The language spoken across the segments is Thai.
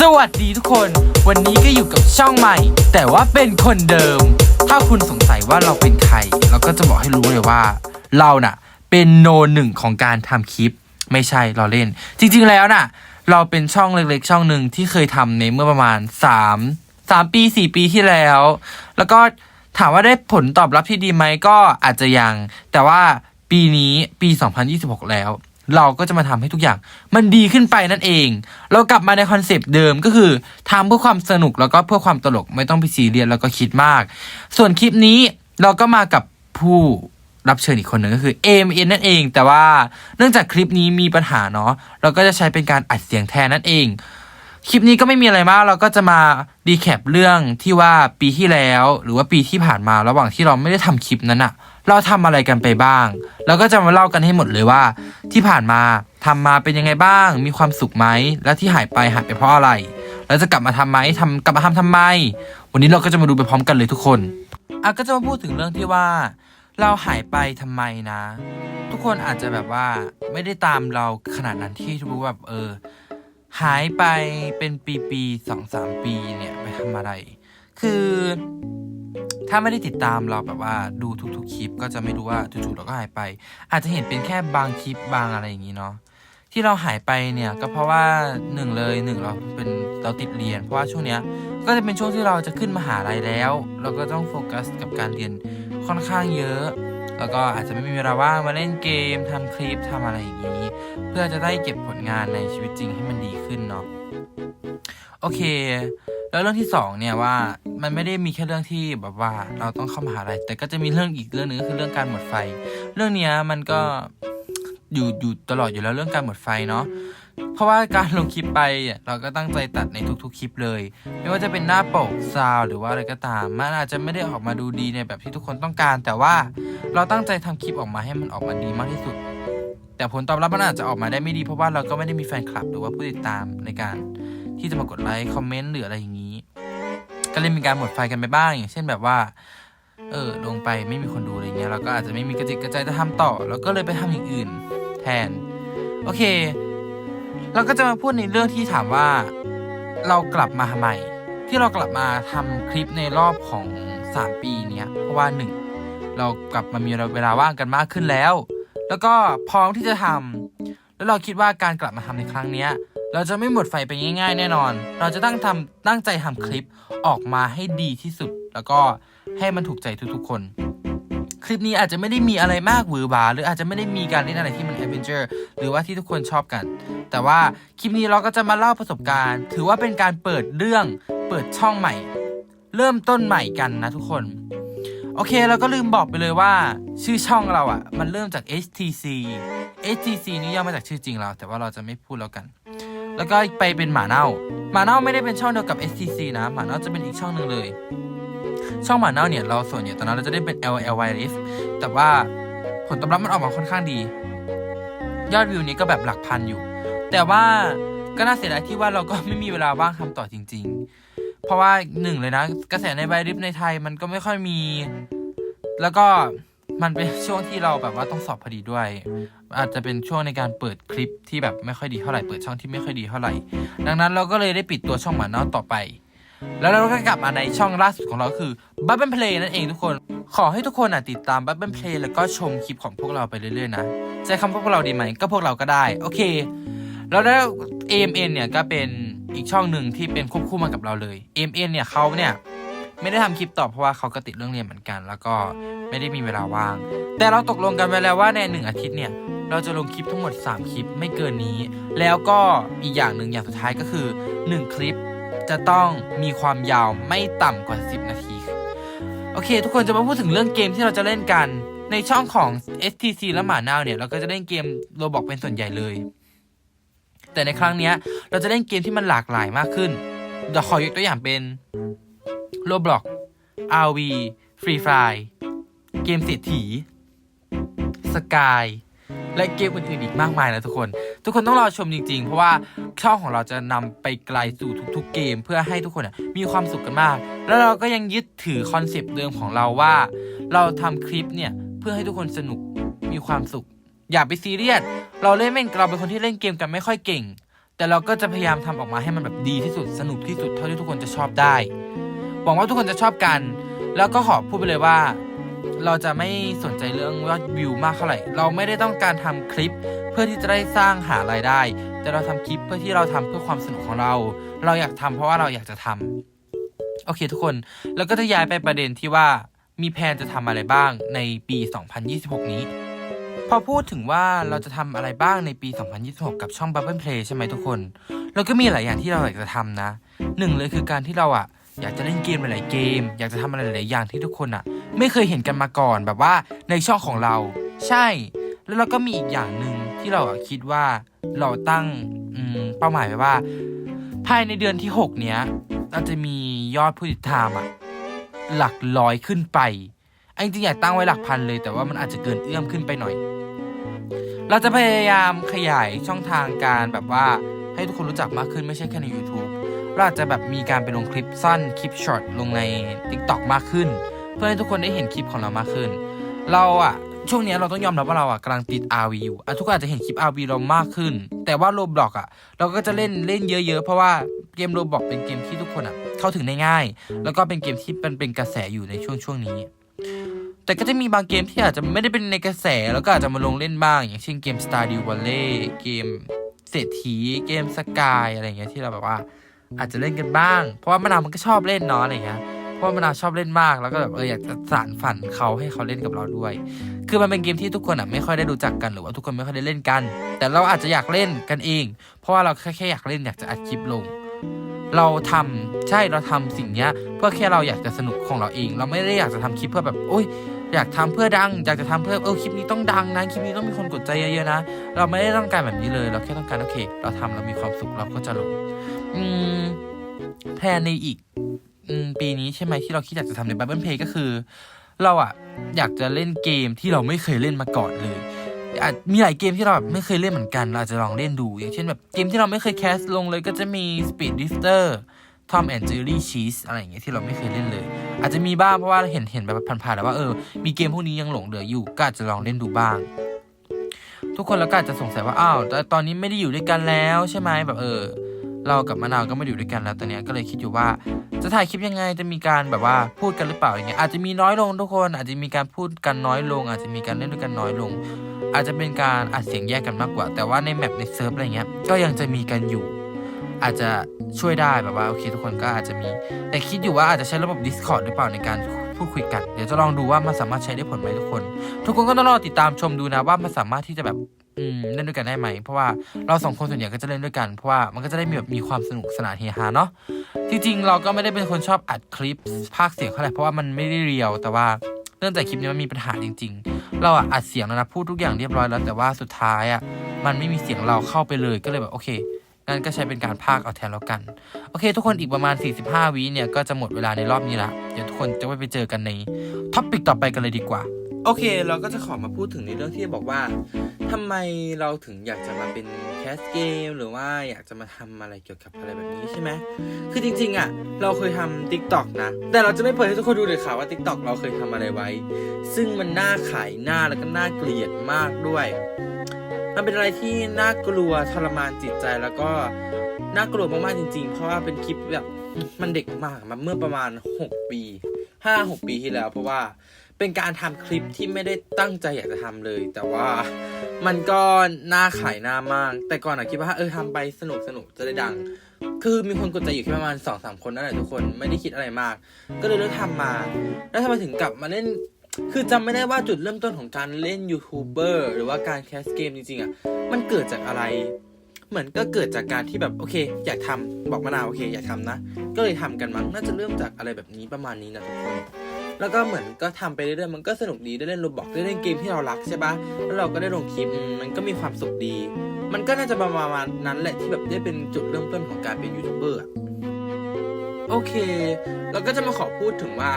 สวัสดีทุกคน วันนี้ก็อยู่กับช่องใหม่ แต่ว่าเป็นคนเดิม ถ้าคุณสงสัยว่าเราเป็นใคร เราก็จะบอกให้รู้เลยว่า เราน่ะ เป็นโนหนึ่งของการทำคลิป ไม่ใช่เราเล่น จริงๆแล้วน่ะ เราเป็นช่องเล็กๆ ช่องหนึ่งที่เคยทำในเมื่อประมาณ 3 3 ปี 4 ปีที่แล้ว แล้วก็ถามว่าได้ผลตอบรับที่ดีไหมก็อาจจะยัง แต่ว่าปีนี้ปี 2026 แล้ว เราก็จะมาทำให้ทุกอย่าง มันดีขึ้นไปนั่นเอง เรากลับมาในคอนเซปต์เดิมก็คือทำเพื่อความสนุกแล้วก็เพื่อความตลกไม่ต้องไปซีเรียสแล้วก็คิดมาก ส่วนคลิปนี้เราก็มากับผู้รับเชิญอีกคนหนึ่งก็คือ AMN นั่นเอง แต่ว่าเนื่องจากคลิปนี้มีปัญหาเนาะเราก็จะใช้เป็นการอัดเสียงแทนนั่นเอง คลิปนี้ก็ไม่มีอะไรมาก เราก็จะมาดีแคปเรื่องที่ว่าปีที่แล้ว หรือว่าปีที่ผ่านมาระหว่างที่เราไม่ได้ทำคลิปนั้นอะ เราทำอะไรกันไปบ้าง แล้วก็จะมาเล่ากันให้หมดเลยว่า ที่ผ่านมาทำมาเป็นยังไงบ้าง มีความสุขไหม แล้วที่หายไปหายไปเพราะอะไร แล้วจะกลับมาทำไหมทำกลับมาทำทำไม วันนี้เราก็จะมาดูไปพร้อมกันเลยทุกคนอะก็จะมาพูดถึงเรื่องที่ว่า เราหายไปทำไมนะ ทุกคนอาจจะแบบว่าไม่ได้ตามเราขนาดนั้นที่รู้แบบเออหายไปเป็นปีปีสองสามปีเนี่ยไปทำอะไร คือ ถ้าไม่ได้ติดตามเราแบบว่าดูทุกๆคลิป ก็จะไม่รู้ว่าจู่ๆเราก็หายไป อาจจะเห็นเป็นแค่บางคลิปบางอะไรอย่างนี้เนาะที่เราหายไปเนี่ยก็เพราะว่าหนึ่งเลยหนึ่งเราเป็นเราติดเรียน เพราะว่าช่วงเนี้ยก็จะเป็นช่วงที่เราจะขึ้นมหาลัยแล้ว เราก็ต้องโฟกัสกับการเรียนค่อนข้างเยอะ แล้วก็อาจจะไม่มีเวลาว่างมาเล่นเกมทำคลิปทำอะไรอย่างนี้ เพื่อจะได้เก็บผลงานในชีวิตจริงให้มันดีขึ้นเนาะ โอเค แล้วเรื่องที่สองเนี่ยว่ามันไม่ได้มีแค่เรื่องที่แบบว่าเราต้องเข้ามหาลัยแต่ก็จะมีเรื่องอีกเรื่องหนึงก็คือเรื่องการหมดไฟ เรื่องเนี้ยมันก็อยู่อยู่ตลอดอยู่แล้วเรื่องการหมดไฟเนาะเพราะว่าการลงคลิปไปเราก็ตั้งใจตัดในทุกๆคลิปเลย ไม่ว่าจะเป็นหน้าปกซาวหรือว่าอะไรก็ตาม มันอาจจะไม่ได้ออกมาดูดีในแบบที่ทุกคนต้องการ แต่ว่าเราตั้งใจทำคลิปออกมาให้มันออกมาดีมากที่สุด แต่ผลตอบรับมันอาจจะออกมาได้ไม่ดีเพราะว่าเราก็ไม่ได้มีแฟนคลับหรือว่าผู้ติดตามในการ ที่จะมากดไลค์คอมเมนต์หรืออะไรอย่างนี้ ก็เลยมีการหมดไฟกันไปบ้างอย่างเช่นแบบว่า เออลงไปไม่มีคนดูอะไรเงี้ยเราก็อาจจะไม่มีกระจิตกระใจจะทำต่อ แล้วก็เลยไปทำอย่างอื่น แทน โอเค เราก็จะมาพูดในเรื่องที่ถามว่า เรากลับมาทำไมที่เรากลับมาทำคลิปในรอบของ 3 ปีเนี้ยเพราะว่าหนึ่งเรากลับมามีเวลาว่างกันมากขึ้นแล้ว แล้วก็พร้อมที่จะทำแล้วเราคิดว่าการกลับมาทำในครั้งเนี้ย เราจะไม่หมดไฟไปง่าย ๆ แน่นอน เราจะตั้งทำตั้งใจทำคลิปออกมาให้ดีที่สุด แล้วก็ให้มันถูกใจทุกๆคน คลิปนี้อาจจะไม่ได้มีอะไรมากหวือหวาหรืออาจจะไม่ได้มีการเล่นอะไรที่มันแอดเวนเจอร์หรือว่าที่ทุกคนชอบกัน แต่ว่าคลิปนี้เราก็จะมาเล่าประสบการณ์ ถือว่าเป็นการเปิดเรื่อง เปิดช่องใหม่ เริ่มต้นใหม่กันนะทุกคนโอเคเราก็ลืมบอกไปเลยว่าชื่อช่องเราอะ่ะ มันเริ่มจาก HTC HTC นี่ย่อมาจากชื่อจริงเรา แต่ว่าเราจะไม่พูดแล้วกัน แล้วก็ไปเป็นหมาเน่า หมาเน่าไม่ได้เป็นช่องเดียวกับ HTC นะ หมาเน่าจะเป็นอีกช่องหนึ่งเลย ช่องหมาเน่าเนี่ยเราส่วนใหญ่ตอนนั้นเราจะได้เป็น LL Wireless แต่ว่าผลตอบรับมันออกมาค่อนข้างดี ยอดวิวนี้ก็แบบหลักพันอยู่ แต่ว่าก็น่าเสียดายที่ว่าเราก็ไม่มีเวลาว่างทำต่อจริง ๆ เพราะว่าหนึ่งเลยนะ กระแสในไวริฟในไทยมันก็ไม่ค่อยมี แล้วก็ มันเป็นช่วงที่เราแบบว่าต้องสอบพอดีด้วย อาจจะเป็นช่วงในการเปิดคลิปที่แบบไม่ค่อยดีเท่าไหร่เปิดช่องที่ไม่ค่อยดีเท่าไหร่ ดังนั้นเราก็เลยได้ปิดตัวช่องหมาน่าต่อไป แล้วเราก็กลับมาในช่องล่าสุดของเราคือ b u b b l e Play นั่นเองทุกคน ขอให้ทุกคนอะติดตาม b u b b l e Play แล้วก็ชมคลิปของพวกเราไปเรื่อยๆนะใช้คำว่าพวกเราดีไหมก็พวกเราก็ได้ โอเค แล้วแล้ว AMN เนี่ยก็เป็นอีกช่องหนึ่งที่เป็นควบคู่มากับเราเลย AMN เนี่ยเขาเนี่ยไม่ได้ทำคลิปต่อเพราะว่าเขาก็ติดเรื่องเรียนเหมือนกัน แล้วก็ ไม่ได้มีเวลาว่าง แต่เราตกลงกันไว้แล้วว่าในหนึ่งอาทิตย์เนี่ยเราจะลงคลิปทั้งหมด 3 คลิปไม่เกินนี้ แล้วก็อีกอย่างหนึ่งอย่างสุดท้ายก็คือ 1 คลิปจะต้องมีความยาวไม่ต่ำกว่า 10 นาที โอเค ทุกคนจะมาพูดถึงเรื่องเกมที่เราจะเล่นกัน ในช่องของ STC และหมาเน่าเนี่ย เราก็จะเล่นเกมโรบอกเป็นส่วนใหญ่เลย แต่ในครั้งนี้เราจะเล่นเกมที่มันหลากหลายมากขึ้นเดี๋ยวขอยกตัวอย่างเป็น Roblox RV Free Fire เกมเศรษฐีสกายและเกมอื่นๆอีกมากมายนะทุกคน ทุกคนต้องรอชมจริง ๆ เพราะว่าช่องของเราจะนำไปไกลสู่ทุกๆเกม เพื่อให้ทุกคนมีความสุขกันมาก แล้วเราก็ยังยึดถือคอนเซปต์เดิมของเราว่า เราทำคลิปเนี่ยเพื่อให้ทุกคนสนุกมีความสุข อย่าไปซีเรียสเราเล่นเป็นเราเป็นคนที่เล่นเกมกันไม่ค่อยเก่ง แต่เราก็จะพยายามทำออกมาให้มันแบบดีที่สุดสนุกที่สุดเท่าที่ทุกคนจะชอบได้ หวังว่าทุกคนจะชอบกัน แล้วก็ขอพูดไปเลยว่า เราจะไม่สนใจเรื่องยอดวิวมากเท่าไหร่ เราไม่ได้ต้องการทำคลิป เพื่อที่จะได้สร้างหารายได้ แต่เราทำคลิปเพื่อที่เราทำเพื่อความสนุกของเรา เราอยากทำเพราะว่าเราอยากจะทำโอเคทุกคน แล้วก็จะย้ายไปประเด็นที่ว่ามีแผนจะทำอะไรบ้างในปี 2026 นี้ พอพูดถึงว่าเราจะทำอะไรบ้างในปี 2026 กับช่อง Bubble Play ใช่ไหมทุกคน เราก็มีหลายอย่างที่เราอยากจะทำนะหนึ่งเลยคือการที่เราอะอยากจะเล่นเกมหลายๆเกม อยากจะทำอะไรหลายอย่างที่ทุกคนอะ ไม่เคยเห็นกันมาก่อนแบบว่าในช่องของเรา ใช่ แล้วเราก็มีอีกอย่างหนึ่งที่เราคิดว่าเราตั้งเป้าหมายไว้ว่า ภายในเดือนที่ 6 เนี้ยเราจะมียอดผู้ติดตามอะหลักร้อยขึ้นไปอันจริงๆอยากตั้งไว้หลักพันเลย แต่ว่ามันอาจจะเกินเอื้อมขึ้นไปหน่อย เราจะพยายามขยายช่องทางการแบบว่าให้ทุกคนรู้จักมากขึ้นไม่ใช่แค่ใน YouTube เราอาจจะแบบมีการไปลงคลิปสั้นคลิปช็อตลงใน TikTok มากขึ้น เพื่อให้ทุกคนได้เห็นคลิปของเรามากขึ้น เราอะช่วงนี้เราต้องยอมรับว่าเราอะกำลังติด RV อยู่อะทุกคนอาจจะเห็นคลิป RV เรามากขึ้น แต่ว่า Roblox อะเราก็จะเล่นเล่นเยอะ ๆ เพราะว่าเกม Roblox เป็นเกมที่ทุกคนอะเข้าถึงได้ง่าย แล้วก็เป็นเกมที่เป็นเป็นกระแสอยู่ในช่วงช่วงนี้ แต่ก็จะมีบางเกมที่อาจจะไม่ได้เป็นในกระแสแล้วก็อาจจะมาลงเล่นบ้าง อย่างเช่นเกม Stardew Valley เกมเศรษฐีเกมสกายอะไรเงี้ยที่เราแบบว่าอาจจะเล่นกันบ้าง เพราะว่ามะนาวมันก็ชอบเล่นเนาะอะไรเงี้ย เพราะว่ามะนาวชอบเล่นมากแล้วก็แบบเอออยากจะสานฝันเขาให้เขาเล่นกับเราด้วย คือมันเป็นเกมที่ทุกคนอะไม่ค่อยได้รู้จักกันหรือว่าทุกคนไม่ค่อยได้เล่นกัน แต่เราอาจจะอยากเล่นกันเอง เพราะว่าเราแค่แค่อยากเล่นอยากจะอัดคลิปลง เราทำใช่เราทำสิ่งเนี้ย เพื่อแค่เราอยากจะสนุกของเราเอง เราไม่ได้อยากจะทำคลิปเพื่อแบบโอ้ยอยากทำเพื่อดังอยากจะทำเพื่อเออคลิปนี้ต้องดังนะคลิปนี้ต้องมีคนกดใจเยอะๆนะ เราไม่ได้ต้องการแบบนี้เลย เราแค่ต้องการโอเค เราทำเรามีความสุขเราก็จะลงอืมแพลนในอีก ปีนี้ใช่ไหมที่เราคิดอยากจะทำใน Bible Play ก็คือ เราอะอยากจะเล่นเกมที่เราไม่เคยเล่นมาก่อนเลยอาจมีหลายเกมที่เราแบบไม่เคยเล่นเหมือนกัน เราจะลองเล่นดู อย่างเช่นแบบเกมที่เราไม่เคยแคสลงเลยก็จะมี Speed Drifter Tom and Jerry Cheese อะไรอย่างเงี้ยที่เราไม่เคยเล่นเลย อาจจะมีบ้างเพราะว่าเห็นเห็นแบบผ่านๆแล้วว่าเออมีเกมพวกนี้ยังหลงเหลืออยู่ก็อาจจะลองเล่นดูบ้าง ทุกคนแล้วก็อาจจะสงสัยว่าอ้าวแต่ตอนนี้ไม่ได้อยู่ด้วยกันแล้วใช่ไหมแบบเออ เรากับมะนาวก็ไม่อยู่ด้วยกันแล้วตอนนี้ก็เลยคิดอยู่ว่า จะถ่ายคลิปยังไงจะมีการแบบว่าพูดกันหรือเปล่าอย่างเงี้ยอาจจะมีน้อยลงทุกคน อาจจะมีการพูดกันน้อยลง อาจจะมีการเล่นด้วยกันน้อยลง อาจจะเป็นการอัดเสียงแยกกันมากกว่า แต่ว่าในแมปในเซิร์ฟอะไรเงี้ยก็ยังจะมีกันอยู่ อาจจะช่วยได้แบบว่าโอเคทุกคนก็อาจจะมี แต่คิดอยู่ว่าอาจจะใช้ระบบ Discord หรือเปล่าในการ พูดคุยกัน เดี๋ยวจะลองดูว่ามันสามารถใช้ได้ผลไหมทุกคน ทุกคนก็ต้องรอติดตามชมดูนะว่ามันสามารถที่จะแบบเล่นด้วยกันได้ไหม เพราะว่าเราสองคนส่วนใหญ่ก็จะเล่นด้วยกัน เพราะว่ามันก็จะได้มีแบบมีความสนุกสนานเฮฮาเนาะ จริงๆ เราก็ไม่ได้เป็นคนชอบอัดคลิปภาคเสียงเท่าไหร่เพราะว่ามันไม่ได้เรียว แต่ว่าเนื่องจากคลิปนี้มันมีปัญหาจริง ๆ เราอัดเสียงแล้วนะพูดทุกอย่างเรียบร้อยแล้ว แต่ว่าสุดท้ายอะมันไม่มีเสียงเราเข้าไปเลยก็เลยแบบโอเค งั้นก็ใช้เป็นการพากเอาแทนแล้วกัน โอเค ทุกคนอีกประมาณ 45วิเนี่ยก็จะหมดเวลาในรอบนี้ละ เดี๋ยวทุกคนจะไปเจอกันในท็อปิกต่อไปกันเลยดีกว่าโอเค เราก็จะขอมาพูดถึงในเรื่องที่บอกว่าทำไมเราถึงอยากจะมาเป็นแคสเกม หรือว่าอยากจะมาทำอะไรเกี่ยวกับอะไรแบบนี้ใช่ไหมคือจริง ๆ อะ เราเคยทำ t ิ k t o k นะ แต่เราจะไม่เปิดให้ทุกคนดูเลยค่ะว่า t ิ k t o k เราเคยทำอะไรไว้ ซึ่งมันน่าขายหน้าแล้วก็น่าเกลียดมากด้วย มันเป็นอะไรที่น่ากลัวทรมานจิตใจแล้วก็น่ากลัวมากๆจริง ๆ เพราะว่าเป็นคลิปแบบมันเด็กมากมันเมื่อประมาณ 6 ปี 5-6 ปีที่แล้ว เพราะว่าเป็นการทำคลิปที่ไม่ได้ตั้งใจอยากจะทำเลย แต่ว่ามันก็น่าขายหน้ามาก แต่ก่อนอะคิดว่าเออทำไปสนุกสนุกจะได้ดัง คือมีคนกดใจอยู่แค่ประมาณสองสามคนนั่นแหละทุกคนไม่ได้คิดอะไรมาก ก็เลยเลิกทำมา แล้วทำไมถึงกลับมาเล่น คือจำไม่ได้ว่าจุดเริ่มต้นของการเล่นยูทูบเบอร์หรือว่าการแคสเกมจริงๆอะมันเกิดจากอะไร เหมือนก็เกิดจากการที่แบบโอเค อยากทำบอกมะนาวโอเค อยากทำนะ ก็เลยทำกันมั้งน่าจะเริ่มจากอะไรแบบนี้ประมาณนี้นะทุกคนแล้วก็เหมือนก็ทำไปเรื่อยๆมันก็สนุกดีได้เล่นโรบอกได้เล่นเกมที่เรารักใช่ปะแล้วเราก็ได้ลงคลิปมันก็มีความสุขดี มันก็น่าจะประมาณนั้นแหละที่แบบได้เป็นจุดเริ่มต้นของการเป็นยูทูบเบอร์ โอเค เราก็จะมาขอพูดถึงว่า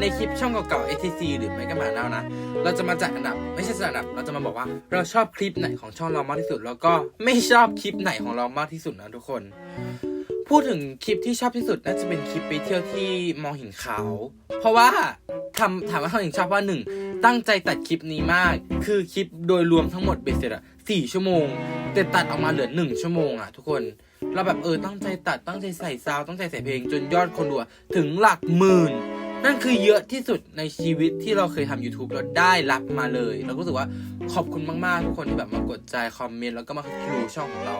ในคลิปช่องเก่าๆ ATC หรือไม่ก็มาแล้วนะ เราจะมาจัดอันดับ ไม่ใช่จัดอันดับ เราจะมาบอกว่าเราชอบคลิปไหนของช่องเรามากที่สุด แล้วก็ไม่ชอบคลิปไหนของเรามากที่สุดนะทุกคน พูดถึงคลิปที่ชอบที่สุดน่าจะเป็นคลิปไปเที่ยวที่มองหินขาว เพราะว่าทำถามว่าทำไมถึงชอบว่าหนึ่งตั้งใจตัดคลิปนี้มาก คือคลิปโดยรวมทั้งหมดเบสเสร็จอะสี่ชั่วโมง แต่ตัดออกมาเหลือหนึ่งชั่วโมงอะทุกคน เราแบบเออตั้งใจตัดตั้งใจใส่ซาวตั้งใจใส่เพลงจนยอดคนดูถึงหลักหมื่น นั่นคือเยอะที่สุดในชีวิตที่เราเคยทำ YouTube แล้วได้รับมาเลย เราก็รู้สึกว่าขอบคุณมากๆ ทุกคนที่แบบมากดใจคอมเมนต์แล้วก็มาดูช่องของเรา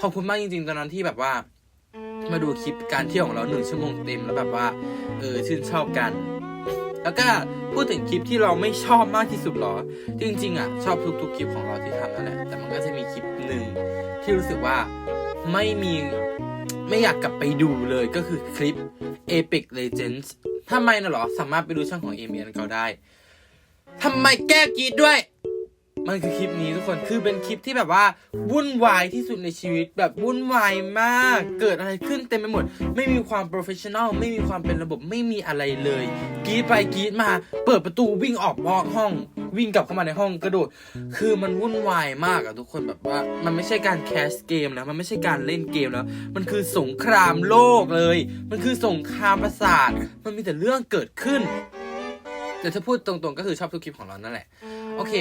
ขอบคุณมากจริงๆ ตอนนั้นที่แบบว่ามาดูคลิปการเที่ยวของเราหนึ่งชั่วโมงเต็มแล้วแบบว่าเออชื่นชอบกัน แล้วก็พูดถึงคลิปที่เราไม่ชอบมากที่สุดหรอ จริงๆอะชอบทุกๆคลิปของเราที่ทำนั่นแหละแต่มันก็จะมีคลิปหนึ่งที่รู้สึกว่า ไม่มีไม่อยากกลับไปดูเลยก็คือคลิป Epic Legends ทำไมนะหรอ สามารถไปดูช่องของเอเมียนเขาได้ทำไมแก้กีดด้วย มันคือคลิปนี้ทุกคน คือเป็นคลิปที่แบบว่าวุ่นวายที่สุดในชีวิต แบบวุ่นวายมาก เกิดอะไรขึ้นเต็มไปหมด ไม่มีความโปรเฟชชั่นอล ไม่มีความเป็นระบบ ไม่มีอะไรเลย กรีดไปกรีดมา เปิดประตูวิ่งออกนอกห้อง วิ่งกลับเข้ามาในห้องกระโดด คือมันวุ่นวายมากอะทุกคนแบบว่า มันไม่ใช่การแคสเกมแล้ว มันไม่ใช่การเล่นเกมแล้ว มันคือสงครามโลกเลย มันคือสงครามประสาท มันมีแต่เรื่องเกิดขึ้นแต่ถ้าพูดตรงๆก็คือชอบทุกคลิปของเรานั่นแหละ โอเค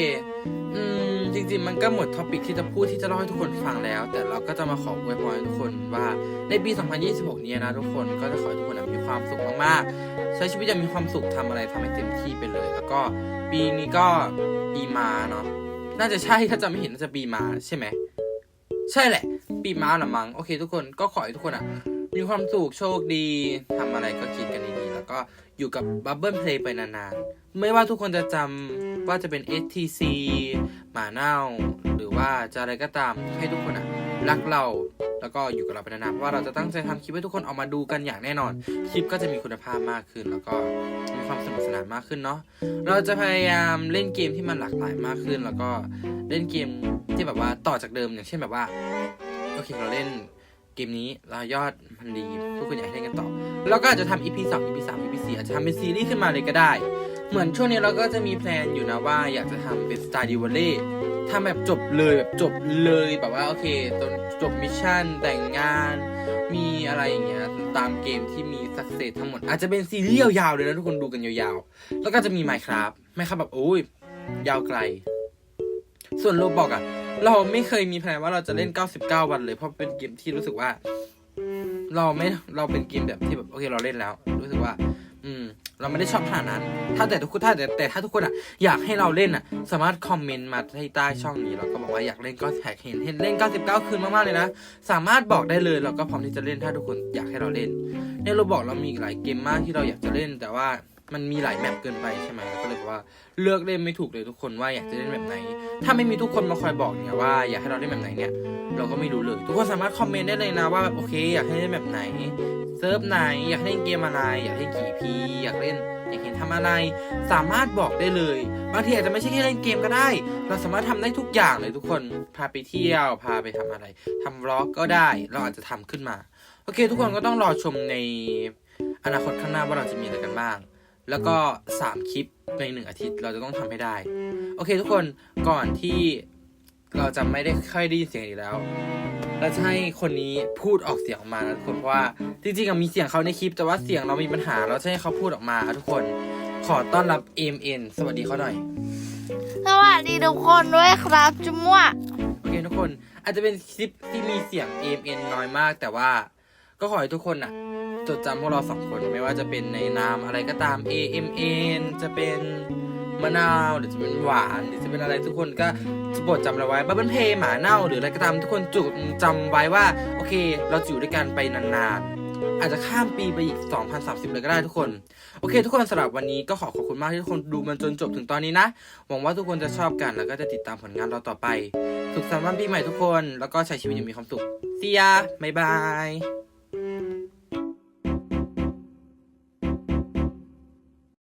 อืม จริง ๆ มันก็หมดท็อปิกที่จะพูดที่จะเล่าให้ทุกคนฟังแล้ว แต่เราก็จะมาขออวยพรให้ทุกคนว่าในปี 2026 นี้นะทุกคนก็จะขอให้ทุกคนมีความสุขมากๆ ใช้ชีวิตอย่างมีความสุขทำอะไรทำให้เต็มที่ไปเลย แล้วก็ปีนี้ก็ปีมาเนาะ น่าจะใช่ถ้าจำไม่ผิดน่าจะปีมาใช่ไหม ใช่แหละ ปีมาหรือมั้งโอเค ทุกคนก็ขอให้ทุกคนอะมีความสุขโชคดีทำอะไรก็คิดกันดี ก็อยู่กับบับเบิลเพลย์ไปนานๆ ไม่ว่าทุกคนจะจำว่าจะเป็น STC หมาเน่า หรือว่าจะอะไรก็ตามให้ทุกคนอะรักเรา แล้วก็อยู่กับเราไปนานๆเพราะว่าเราจะตั้งใจทำคลิปให้ทุกคนออกมาดูกันอย่างแน่นอน คลิปก็จะมีคุณภาพมากขึ้น แล้วก็มีความสนุกสนานมากขึ้นเนาะเราจะพยายามเล่นเกมที่มันหลากหลายมากขึ้น แล้วก็เล่นเกมที่แบบว่าต่อจากเดิมอย่างเช่นแบบว่าโอเคเราเล่น เกมนี้เรายอดมันดีทุกคนอยากให้เล่นกันต่อ แล้วก็อาจจะทำ EP 2 EP 3 EP 4อาจจะทำเป็นซีรีส์ขึ้นมาเลยก็ได้ เหมือนช่วงนี้เราก็จะมีแพลนอยู่นะว่าอยากจะทำเป็น Star d i v a l l y ทำแบบจบเลยแบบจบเลยแบบว่าโอเคตอนจบมิชชั่นแต่งงาน มีอะไรอย่างเงี้ยตามเกมที่มีสักเซสทั้งหมด อาจจะเป็นซีรีส์ยาวๆเลยนะทุกคนดูกันยาวๆ แล้วก็จะมี Minecraft ไม่ครับแบบโอ้ยยาวไกล ส่วนโลบอกอะ เราไม่เคยมีแผนว่าเราจะเล่น 99 วันเลย เพราะเป็นเกมที่รู้สึกว่า เราไม่เราเป็นเกมแบบที่แบบโอเคเราเล่นแล้ว รู้สึกว่า อืม เราไม่ได้ชอบขนาดนั้น ถ้าแต่ทุกคนถ้าแต่แต่ถ้าทุกคนอะอยากให้เราเล่นอะสามารถคอมเมนต์มาที่ใต้ช่องนี้แล้วก็บอกว่าอยากเล่นก็แท็กเห็นเห็นเล่น 99 คืนมากๆเลยนะสามารถบอกได้เลยเราก็พร้อมที่จะเล่นถ้าทุกคนอยากให้เราเล่น ในเราบอกเรามีอีกหลายเกมมากที่เราอยากจะเล่นแต่ว่า มันมีหลายแมปเกินไปใช่ไหมก็เลยแบอกว่าเลือกเล่นไม่ถูกเลยทุกคนว่าอยากจะเล่นแบบไหน ถ้าไม่มีทุกคนมาคอยบอกเนี่ยว่าอยากให้เราเล่นแบบไหนเนี่ยเราก็ไม่รู้เลย ทุกคนสามารถคอมเมนต์ได้เลยนะว่าแบบโอเค อยากให้เล่นแบบไหนเซิร์ฟไหน อยากเล่นเกมอะไรอยากเล่นกี่พีอยากเล่นอยากเห็นทำอะไร สามารถบอกได้เลย บางทีอาจจะไม่ใช่แค่เล่นเกมก็ได้ เราสามารถทำได้ทุกอย่างเลยทุกคนพาไปเที่ยว พาไปทำอะไรทำวล็อกก็ได้ เราอาจจะทำขึ้นมา โอเค ทุกคนก็ต้องรอชมในอนาคตข้างหน้าว่าเราจะมีอะไรกันบ้าง แล้วก็ 3 คลิปในหนึ่งอาทิตย์เราจะต้องทำให้ได้ โอเคทุกคนก่อนที่เราจะไม่ได้ค่อยได้ยินเสียงอีกแล้วเราจะให้คนนี้พูดออกเสียงออกมานะทุกคนเพราะว่าจริงๆอะมีเสียงเขาในคลิปแต่ว่าเสียงเรามีปัญหา เราจะให้เขาพูดออกมาทุกคนขอต้อนรับ MN สวัสดีเขาหน่อย สวัสดีทุกคนด้วยครับจุ๊มั่วโอเคทุกคนอาจจะเป็นคลิปที่มีเสียง AMN น้อยมาก แต่ว่าก็ขอให้ทุกคนน่ะ จดจำพวกเราสองคน ไม่ว่าจะเป็นในนามอะไรก็ตาม AMN จะเป็นมะนาวหรือจะเป็นหวานหรือจะเป็นอะไรทุกคนก็จะโปรดจำเราไว้บับเบิลเพย์หมาเน่าหรืออะไรก็ตามทุกคนจุดจำไว้ว่า โอเค เราจะอยู่ด้วยกันไปนานๆ อาจจะข้ามปีไปอีก 2030 เลยก็ได้ทุกคน โอเค ทุกคนสำหรับวันนี้ก็ขอขอบคุณมากที่ทุกคนดูมันจนจบถึงตอนนี้นะ หวังว่าทุกคนจะชอบกันแล้วก็จะติดตามผลงานเราต่อไป สุขสันต์วันปีใหม่ทุกคน แล้วก็ใช้ชีวิตอย่างมีความสุข See ya บ๊ายบาย